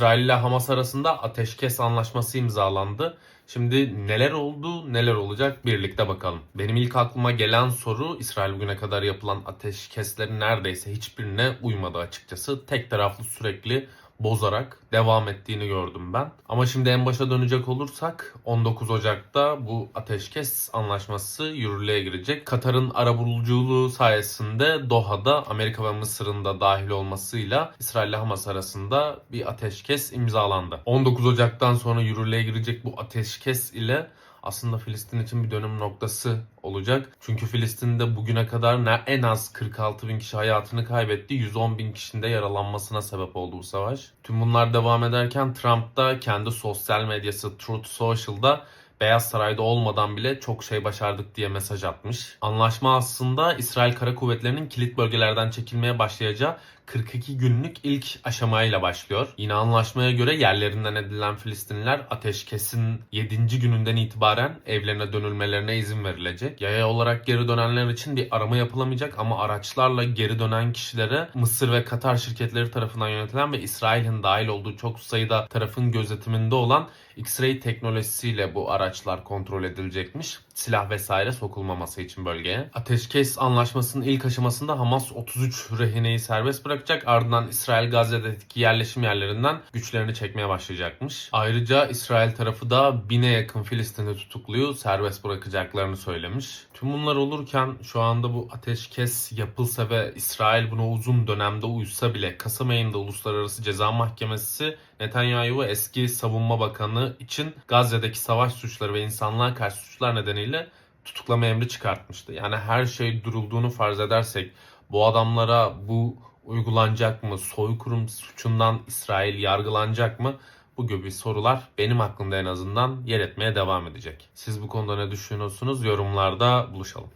İsrail ile Hamas arasında ateşkes anlaşması imzalandı. Şimdi neler oldu, neler olacak birlikte bakalım. Benim ilk aklıma gelen soru İsrail bugüne kadar yapılan ateşkeslerin neredeyse hiçbirine uymadı açıkçası. Tek taraflı sürekli bozarak devam ettiğini gördüm ben. Ama şimdi en başa dönecek olursak 19 Ocak'ta bu ateşkes anlaşması yürürlüğe girecek. Katar'ın arabuluculuğu sayesinde Doha'da Amerika ve Mısır'ın da dahil olmasıyla İsrail ile Hamas arasında bir ateşkes imzalandı. 19 Ocak'tan sonra yürürlüğe girecek bu ateşkes ile aslında Filistin için bir dönüm noktası olacak. Çünkü Filistin'de bugüne kadar ne- en az 46 bin kişi hayatını kaybetti. 110 bin kişinin de yaralanmasına sebep oldu bu savaş. Tüm bunlar devam ederken Trump da kendi sosyal medyası Truth Social'da Beyaz Saray'da olmadan bile çok şey başardık diye mesaj atmış. Anlaşma aslında İsrail Kara Kuvvetleri'nin kilit bölgelerden çekilmeye başlayacağı 42 günlük ilk aşamayla başlıyor. Yine anlaşmaya göre yerlerinden edilen Filistinliler ateşkesin 7. gününden itibaren evlerine dönülmelerine izin verilecek. Yaya olarak geri dönenler için bir arama yapılamayacak ama araçlarla geri dönen kişilere Mısır ve Katar şirketleri tarafından yönetilen ve İsrail'in dahil olduğu çok sayıda tarafın gözetiminde olan X-ray teknolojisiyle bu araçlar kontrol edilecekmiş. Silah vesaire sokulmaması için bölgeye. Ateşkes anlaşmasının ilk aşamasında Hamas 33 rehineyi serbest bırakacak. Ardından İsrail Gazze'deki yerleşim yerlerinden güçlerini çekmeye başlayacakmış. Ayrıca İsrail tarafı da bine yakın Filistinli tutukluyu serbest bırakacaklarını söylemiş. Tüm bunlar olurken şu anda bu ateşkes yapılsa ve İsrail buna uzun dönemde uysa bile Kasım ayında Uluslararası Ceza Mahkemesi Netanyahu eski savunma bakanı için Gazze'deki savaş suçları ve insanlığa karşı suçlar nedeniyle tutuklama emri çıkartmıştı. Yani her şey durulduğunu farz edersek bu adamlara bu uygulanacak mı? Soykırım suçundan İsrail yargılanacak mı? Bu gibi sorular benim aklımda en azından yer etmeye devam edecek. Siz bu konuda ne düşünüyorsunuz? Yorumlarda buluşalım.